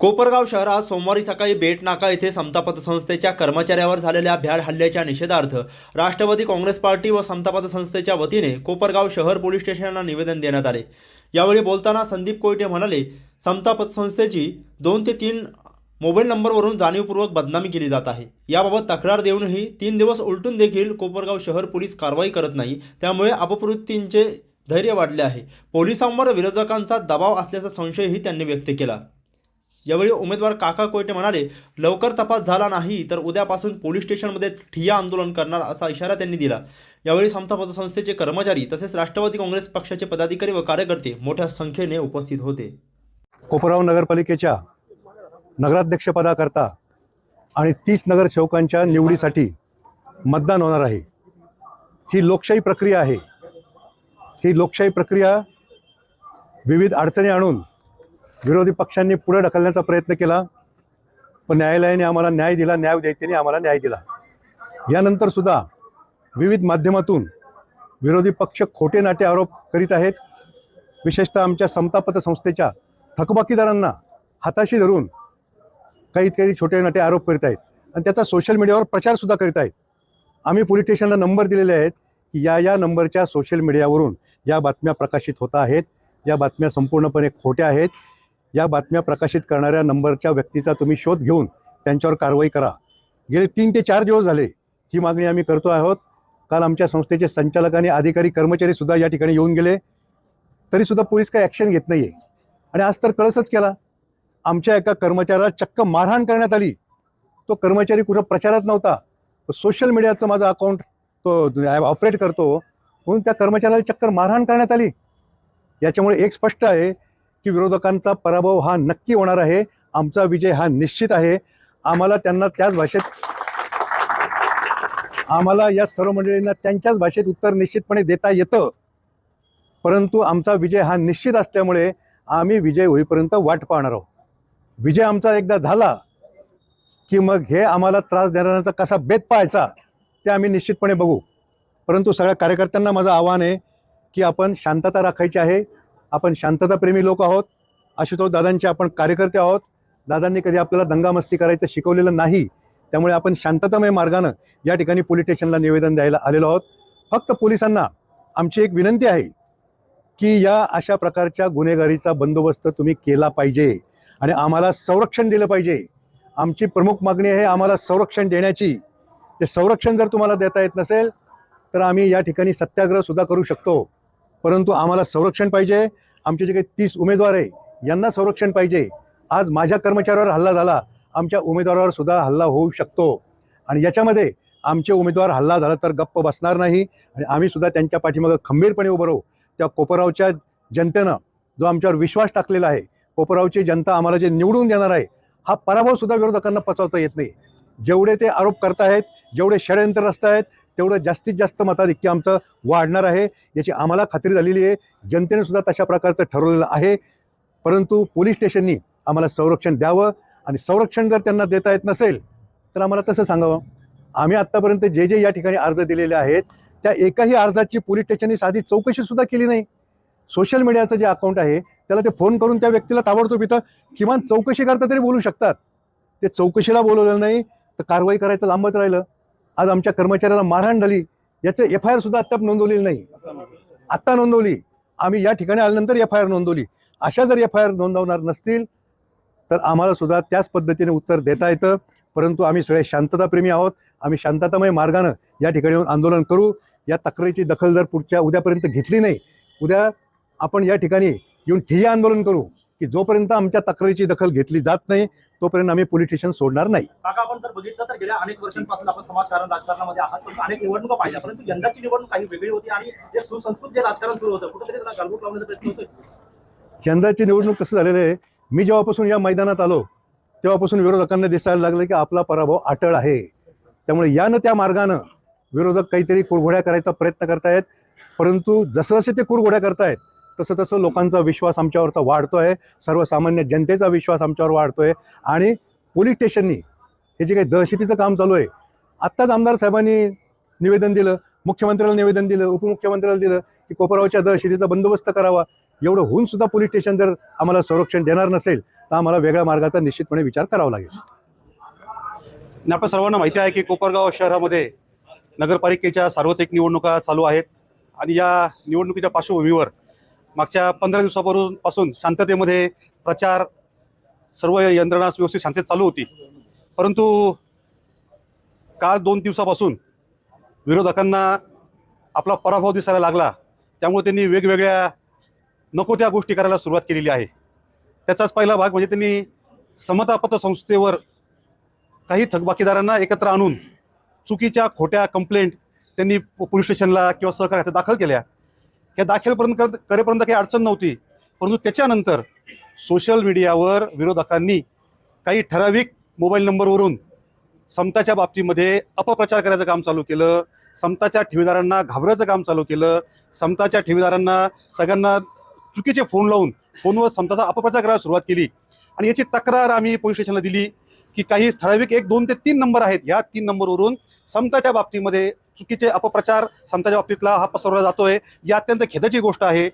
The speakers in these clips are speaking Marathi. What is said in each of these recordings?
कोपरगाव शहरात सोमवारी सकाळी बेट नाका येथे समता पतसंस्थेच्या कर्मचाऱ्यावर झालेल्या भ्याड हल्ल्याच्या निषेधार्थ राष्ट्रवादी काँग्रेस पार्टी व समता पतसंस्थेच्या वतीने कोपरगाव शहर पोलीस स्टेशनला निवेदन देण्यात आले. यावेळी बोलताना संदीप कोयटे म्हणाले समता पतसंस्थेची दोन ते तीन मोबाईल नंबरवरून जाणीवपूर्वक बदनामी केली जात आहे. याबाबत तक्रार देऊनही तीन दिवस उलटून देखील कोपरगाव शहर पोलीस कारवाई करत नाही. त्यामुळे अपप्रवृत्तींचे धैर्य वाढले आहे. पोलिसांवर विरोधकांचा दबाव असल्याचा संशयही त्यांनी व्यक्त केला. यावेळी उमेदवार काका कोयटे म्हणाले लवकर तपास झाला नाही तर उद्यापासून पोलीस स्टेशनमध्ये ठिय्या आंदोलन करणार असा इशारा त्यांनी दिला. यावेळी समता पतसंस्थेचे कर्मचारी तसेच राष्ट्रवादी काँग्रेस पक्षाचे पदाधिकारी व कार्यकर्ते मोठ्या संख्येने उपस्थित होते. कोपराव नगरपालिकेच्या नगराध्यक्षपदाकरता आणि तीस नगरसेवकांच्या निवडीसाठी मतदान होणार आहे. ही लोकशाही प्रक्रिया आहे. ही लोकशाही प्रक्रिया विविध अडचणी आणून विरोधी पक्षांनी पुढे ढकलण्याचा प्रयत्न केला पण न्यायालयाने आम्हाला न्याय दिला न्याय न्यायदेवतेने आम्हाला न्याय दिला. यानंतर सुद्धा विविध माध्यमातून विरोधी पक्ष खोटे नाटे आरोप करीत आहेत. विशेषतः आमच्या समतापत संस्थेच्या थकबाकीदारांना हाताशी धरून काही काही छोटे नाटे आरोप करीत आहेत आणि त्याचा सोशल मीडियावर प्रचारसुद्धा करीत आहेत. आम्ही पोलीस स्टेशनला नंबर दिलेले आहेत की या या नंबरच्या सोशल मीडियावरून या बातम्या प्रकाशित होत आहेत. या बातम्या संपूर्णपणे खोट्या आहेत. या बातम्या प्रकाशित करणाऱ्या नंबरच्या व्यक्तीचा तुम्ही शोध घेऊन त्यांच्यावर कारवाई करा. गेले तीन ते चार दिवस झाले ही मागणी आम्ही करतो आहोत. काल आमच्या संस्थेचे संचालक आणि अधिकारी कर्मचारीसुद्धा या ठिकाणी येऊन गेले. तरीसुद्धा पोलीस काही ॲक्शन घेत नाही आहे आणि आज तर कळसच केला. आमच्या एका कर्मचाऱ्याला चक्क मारहाण करण्यात आली. तो कर्मचारी कुठं प्रचारात नव्हता. तो सोशल मीडियाचं माझं अकाउंट तो ऑपरेट करतो. म्हणून त्या कर्मचाऱ्याला चक्कर मारहाण करण्यात आली. याच्यामुळे एक स्पष्ट आहे की विरोधकांचा पराभव हा नक्की होणार आहे. आमचा विजय हा निश्चित आहे. आम्हाला त्यांना त्याच भाषेत आम्हाला या सर्व मंडळींना त्यांच्याच भाषेत उत्तर निश्चितपणे देता येतं. परंतु आमचा विजय हा निश्चित असल्यामुळे आम्ही विजय होईपर्यंत वाट पाहणार आहोत. विजय आमचा एकदा झाला की मग हे आम्हाला त्रास देणाऱ्यांचा कसा बेत पाहायचा ते आम्ही निश्चितपणे बघू. परंतु सगळ्या कार्यकर्त्यांना माझं आव्हान आहे की आपण शांतता राखायची आहे. आपण शांतताप्रेमी लोक आहोत. आशुतोष दादांचे आपण कार्यकर्ते आहोत. दादांनी कधी आपल्याला दंगामस्ती करायचं शिकवलेलं नाही. त्यामुळे आपण शांततामय मार्गानं या ठिकाणी पोलीस स्टेशनला निवेदन द्यायला आलेलो आहोत. फक्त पोलिसांना आमची एक विनंती आहे की या अशा प्रकारच्या गुन्हेगारीचा बंदोबस्त तुम्ही केला पाहिजे आणि आम्हाला संरक्षण दिलं पाहिजे. आमची प्रमुख मागणी आहे आम्हाला संरक्षण देण्याची. ते संरक्षण जर तुम्हाला देता येत नसेल तर आम्ही या ठिकाणी सत्याग्रह सुद्धा करू शकतो. परंतु आम्हाला संरक्षण पाहिजे. आमचे जे काही तीस उमेदवार आहे यांना संरक्षण पाहिजे. आज माझ्या कर्मचाऱ्यावर हल्ला झाला आमच्या उमेदवारावर सुद्धा हल्ला होऊ शकतो. आणि याच्यामध्ये आमचे उमेदवार हल्ला झाला तर गप्प बसणार नाही. आणि आम्ही सुद्धा त्यांच्या पाठीमागं खंबीरपणे उभं राहू. त्या कोपरावच्या जनतेनं जो आमच्यावर विश्वास टाकलेला आहे कोपरावची जनता आम्हाला जे निवडून देणार आहे हा पराभव सुद्धा विरोधकांना पचवता येत नाही. जेवढे ते आरोप करतायत जेवढे षडयंत्र रचतायत तेवढं जास्तीत जास्त मताधिक्य आमचं वाढणार आहे. याची आम्हाला खात्री झालेली आहे. जनतेने सुद्धा तशा प्रकारचं ठरवलेलं आहे. परंतु पोलीस स्टेशननी आम्हाला संरक्षण द्यावं आणि संरक्षण जर त्यांना देता येत नसेल तर आम्हाला तसं सांगावं. आम्ही आत्तापर्यंत जे जे या ठिकाणी अर्ज दिलेले आहेत त्या एकाही अर्जाची पोलीस स्टेशननी साधी चौकशीसुद्धा केली नाही. सोशल मीडियाचं जे अकाउंट आहे त्याला ते फोन करून त्या व्यक्तीला ताबडतोब इथं किमान चौकशी करता तरी बोलू शकतात. ते चौकशीला बोलवलं नाही तर कारवाई करायचं लांबच राहिलं. आज आमच्या कर्मचाऱ्याला मारहाण झाली याचं एफ आय आर सुद्धा अद्याप नोंदवलेली नाही. आत्ता नोंदवली. आम्ही या ठिकाणी आल्यानंतर एफ आय आर नोंदवली. अशा जर एफ आय आर नोंदवणार नसतील तर आम्हाला सुद्धा त्याच पद्धतीने उत्तर देता येतं. परंतु आम्ही सगळे शांतताप्रेमी आहोत. आम्ही शांततामय मार्गानं या ठिकाणी येऊन आंदोलन करू. या तक्रारीची दखल जर पुढच्या उद्यापर्यंत घेतली नाही उद्या आपण या ठिकाणी येऊन ठिय्या आंदोलन करू. की जोपर्यंत आमच्या तक्रारीची दखल घेतली जात नाही तोपर्यंत आम्ही पोलीस स्टेशन सोडणार नाही. काका आपण जर बघितलं तर गेल्या अनेक वर्षांपासून आपण समाजकारण राजकारणामध्ये आहात पण अनेक निवडणुका पाहिल्या परंतु यंदाची निवडणूक काही वेगळी होती आणि जे सुसंस्कृत जे राजकारण सुरू होतं कुठेतरी त्याला गालबोट लावण्याचा प्रयत्न होतोय. यंदाची निवडणूक कसं झालेलं आहे मी जेव्हापासून या मैदानात आलो तेव्हापासून विरोधकांना दिसायला लागलं की आपला पराभव अटळ आहे. त्यामुळे यानं त्या मार्गानं विरोधक काहीतरी कुरघोड्या करायचा प्रयत्न करतायत परंतु जसं जसे ते कुरघोड्या करतायत तसं तसं लोकांचा विश्वास आमच्यावरचा वाढतो आहे सर्वसामान्य जनतेचा विश्वास आमच्यावर वाढतो आहे आणि पोलीस स्टेशननी हे जे काही दहशतीचं काम चालू आहे आत्ताच आमदार साहेबांनी निवेदन दिलं मुख्यमंत्र्याला निवेदन दिलं उपमुख्यमंत्र्याला दिलं की कोपरावच्या दहशतीचा बंदोबस्त करावा. एवढं होऊन सुद्धा पोलीस स्टेशन जर आम्हाला संरक्षण देणार नसेल तर आम्हाला वेगळ्या मार्गाचा निश्चितपणे विचार करावा लागेल. आपल्या आपण सर्वांना माहिती आहे की कोपरगाव शहरामध्ये नगरपालिकेच्या सार्वत्रिक निवडणुका चालू आहेत. आणि या निवडणुकीच्या पार्श्वभूमीवर मागच्या पंधरा दिवसापासून पासून शांततेमध्ये प्रचार सर्व यंत्रणा व्यवस्थित शांततेत चालू होती. परंतु काल दोन दिवसापासून विरोधकांना आपला पराभव दिसायला लागला. त्यामुळे त्यांनी वेगवेगळ्या नको त्या गोष्टी करायला सुरुवात केलेली आहे. त्याचाच पहिला भाग म्हणजे त्यांनी समता पतसंस्थेवर काही थकबाकीदारांना एकत्र आणून चुकीच्या खोट्या कंप्लेंट त्यांनी पोलीस स्टेशनला किंवा सहकार दाखल केल्या. या दाखलपर्यंत कर- करेपर्यंत काही अडचण नव्हती. परंतु त्याच्यानंतर सोशल मीडियावर विरोधकांनी काही ठराविक मोबाईल नंबरवरून समताच्या बाबतीमध्ये अपप्रचार करायचं काम चालू केलं. समताच्या ठेवीदारांना घाबरायचं काम चालू केलं. समताच्या ठेवीदारांना सगळ्यांना चुकीचे फोन लावून फोनवर समताचा अपप्रचार करायला सुरुवात केली. आणि याची तक्रार आम्ही पोलीस स्टेशनला दिली की काही ठराविक एक दोन ते तीन नंबर आहेत. या तीन नंबरवरून समताच्या बाबतीमध्ये चुकीचे अपप्रचार समताच्या बाबतीतला हा पसरवला जातोय. ही अत्यंत खेदाची गोष्ट आहे.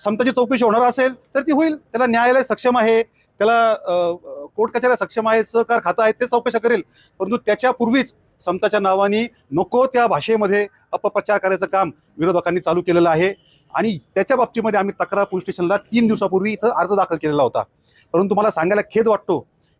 समताची चौकशी होणार असेल तर ती होईल. त्याला न्यायालय सक्षम आहे. त्याला कोर्ट कचेऱ्या सक्षम आहे सहकार खातं आहे ते चौकशा करेल. परंतु त्याच्यापूर्वीच समताच्या नावाने नको त्या भाषेमध्ये अपप्रचार करायचं काम विरोधकांनी चालू केलेलं आहे. आणि त्याच्या बाबतीमध्ये आम्ही तक्रार पोलीस स्टेशनला तीन दिवसापूर्वी इथं अर्ज दाखल केलेला होता. परंतु मला सांगायला खेद वाटतो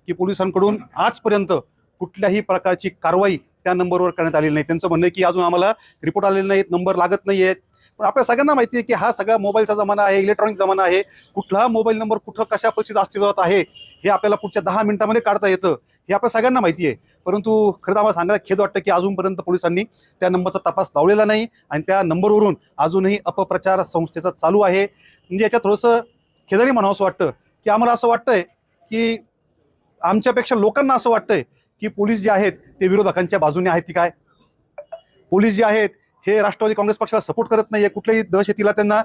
की पोलिसांकडून आजपर्यंत कुठल्याही प्रकारची कारवाई त्या नंबरवर करण्यात आलेली नाही. त्यांचं म्हणणं की अजून आम्हाला रिपोर्ट आलेले नाहीत नंबर लागत नाही आहेत पण आपल्या सगळ्यांना माहिती आहे की हा सगळा मोबाईलचा जमाना आहे इलेक्ट्रॉनिक जमाना आहे. कुठला मोबाईल नंबर कुठं कशा परिस्थितीत अस्तित्वात आहे हे आपल्याला पुढच्या दहा मिनिटामध्ये काढता येतं. हे आपल्या सगळ्यांना माहिती आहे. परंतु खरं तर आम्हाला सांगायला खेद वाटतं की अजूनपर्यंत पोलिसांनी त्या नंबरचा तपास लावलेला नाही आणि त्या नंबरवरून अजूनही अपप्रचार संस्थेचा चालू आहे. म्हणजे याच्यात थोडंसं खेदाने म्हणावंसं वाटतं की आम्हाला असं वाटतंय की आमच्यापेक्षा लोकांना असं वाटतंय की पोलीस जे आहेत ते विरोधकांच्या बाजूने आहेत की काय? पोलीस जे आहेत हे राष्ट्रवादी काँग्रेस पक्षाला सपोर्ट करत नाहीये. कुठल्याही दहशतीला त्यांना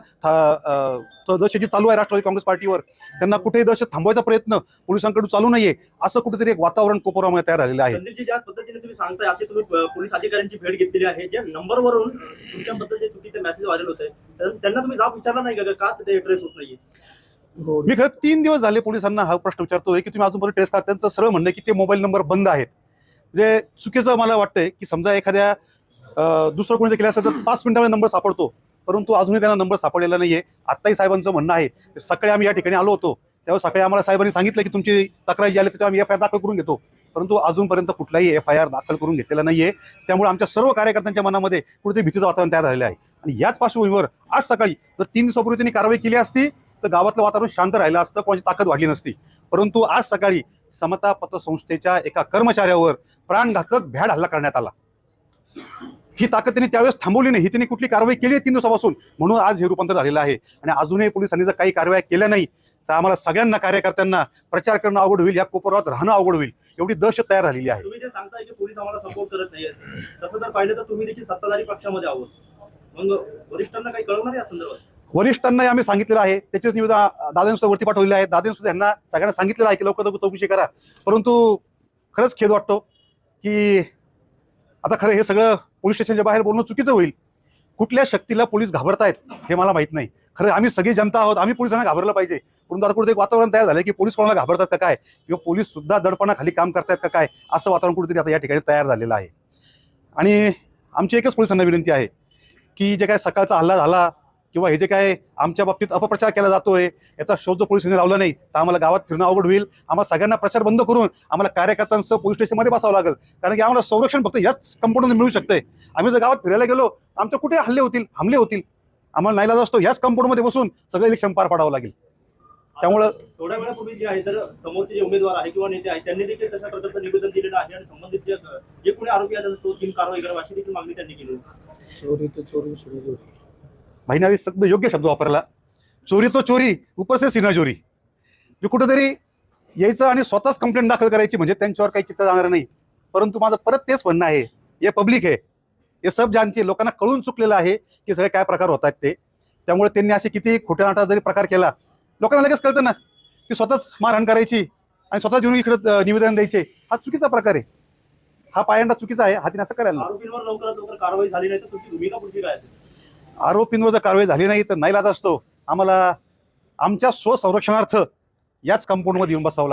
दहशती चालू आहे राष्ट्रवादी काँग्रेस पार्टीवर त्यांना कुठेही दहशत थांबवायचा प्रयत्न पोलिसांकडून चालू नाहीये. असं कुठेतरी एक वातावरण कोपरामध्ये तयार झालेलं आहे. ज्या पद्धतीने तुम्ही सांगताय आता तुम्ही पोलीस अधिकाऱ्यांची भेट घेतलेली आहे. ज्या नंबरवरून तुमच्याबद्दल जे चुकीचे मेसेज व्हायरल होते त्यांना तुम्ही जाब विचारला नाही का ते ट्रेस होत नाहीये? मी खरं तीन दिवस झाले पोलिसांना हा प्रश्न विचारतोय की तुम्ही अजूनपर्यंत टेस्ट करा त्यांचं सरळ म्हणणं की ते मोबाईल नंबर बंद आहेत. म्हणजे चुकीचं मला वाटतंय की समजा एखाद्या दुसरं कोणी केलं असेल तर पाच मिनिटामध्ये नंबर सापडतो. परंतु अजूनही त्यांना नंबर सापडलेला नाहीये. आत्ताही साहेबांचं म्हणणं आहे. सकाळी आम्ही या ठिकाणी आलो होतो. त्यावेळेस सकाळी आम्हाला साहेबांनी सांगितलं की तुमची तक्रार जी आली तर आम्ही एफ आय आर दाखल करून घेतो. परंतु अजूनपर्यंत कुठलाही एफ आय आर दाखल करून घेतलेला नाहीये. त्यामुळे आमच्या सर्व कार्यकर्त्यांच्या मनामध्ये कुठेतरी भीतीचं वातावरण तयार झालेलं आहे. आणि याच पार्श्वभूमीवर आज सकाळी जर तीन दिवसापूर्वी त्यांनी कारवाई केली असती तर गावातलं वातावरण शांत राहिलं असतं कोणाची ताकद वाढली नसती. परंतु आज सकाळी समता पतसंस्थेच्या एका कर्मचाऱ्यावर प्राणघातक भ्याड हल्ला करण्यात आला. ही ताकद त्यांनी त्यावेळेस थांबवली नाही. ही त्यांनी कुठली कारवाई केली तीन दिवसापासून? म्हणून आज हे रूपांतर झालेलं आहे. आणि अजूनही पोलिसांनी जर काही कारवाई केल्या नाही तर आम्हाला सगळ्यांना कार्यकर्त्यांना प्रचार करणं अवघड होईल या कोपरात राहणं अवघड होईल. एवढी दहशत तयार झालेली आहे. तुम्ही जे सांगताय की पोलीस आम्हाला सपोर्ट करत तसं जर पाहिलं तर तुम्ही देखील सत्ताधारी पक्षामध्ये आहोत. मग वरिष्ठांना काही कळवणार या संदर्भात? वरिष्ठांना आम्ही सांगितलेलं आहे. त्याचेच निवेदन दादांसुद्धा वरती पाठवलेले आहे. दादांसुद्धा यांना सगळ्यांना सांगितलेलं आहे की लवकर लवकर चौकशी करा. परंतु खरंच खेद वाटतो की आता खरं हे सगळं पोलीस स्टेशनच्या बाहेर बोलणं चुकीचं होईल. कुठल्या शक्तीला पोलीस घाबरतायत हे मला माहीत नाही. खरं आम्ही सगळी जनता आहोत. आम्ही पोलिसांना घाबरलं पाहिजे. परंतु आता कुठे एक वातावरण तयार झालं की पोलीस कोणाला घाबरतात का काय? किंवा पोलीस सुद्धा दडपणाखाली काम करतायत का काय? असं वातावरण कुठेतरी आता या ठिकाणी तयार झालेलं आहे. आणि आमची एकच पोलिसांना विनंती आहे की जे काय सकाळचा हल्ला झाला किंवा हे जे काय आमच्या बाबतीत अपप्रचार केला जातोय याचा शोध जर पोलिसांनी लावला नाही तर आम्हाला गावात फिरणं अवघड होईल. आम्हाला सगळ्यांना प्रचार बंद करून आम्हाला कार्यकर्त्यांसह पोलीस स्टेशनमध्ये बसावं लागेल. कारण की आम्हाला संरक्षण फक्त याच कंपाऊंडमध्ये मिळू शकतंय. आम्ही जर गावात फिरायला गेलो आमच्या कुठे हल्ले होतील? हमले होतील. आम्हाला नाईलाज असतो याच कंपाऊंडमध्ये बसून सगळं इलेक्शन पार पाडावं लागेल. त्यामुळं थोड्या वेळापूर्वी जे आहे तर समोरचे जे उमेदवार आहे किंवा नेते आहेत त्यांनी देखील तशा प्रकारचं निवेदन दिलेलं आहे आणि संबंधित जे जे कोणी आरोपी आहेत त्याचा शोध घेऊन कारवाई करावी अशी देखील मागणी त्यांनी केली भाईने आधी शब्द योग्य शब्द वापरला. चोरी तो चोरी उपसे सिना चोरी जे कुठेतरी यायचं आणि स्वतःच कंप्लेंट दाखल करायची म्हणजे त्यांच्यावर काही चित्त जाणार नाही. परंतु माझं परत तेच म्हणणं आहे हे पब्लिक आहे. हे सब जानते लोकांना कळून चुकलेलं आहे की सगळे काय प्रकार होतात ते. त्यामुळे त्यांनी असे किती खोट्या नाटा जरी प्रकार केला लोकांना लगेच कळतं ना की स्वतःच मारहाण करायची आणि स्वतः येऊन इकडे निवेदन द्यायचे. हा चुकीचा प्रकार आहे. हा पायंडा चुकीचा आहे हातीने असं करायला कारवाई झाली नाही तर तुमची भूमिका पुढची काय आरोपींवर जर कारवाई झाली नाही तर नाही नाईलाज असतो. आम्हाला आमच्या स्वसंरक्षणार्थ याच कंपाऊंडमध्ये येऊन बसावं लागेल.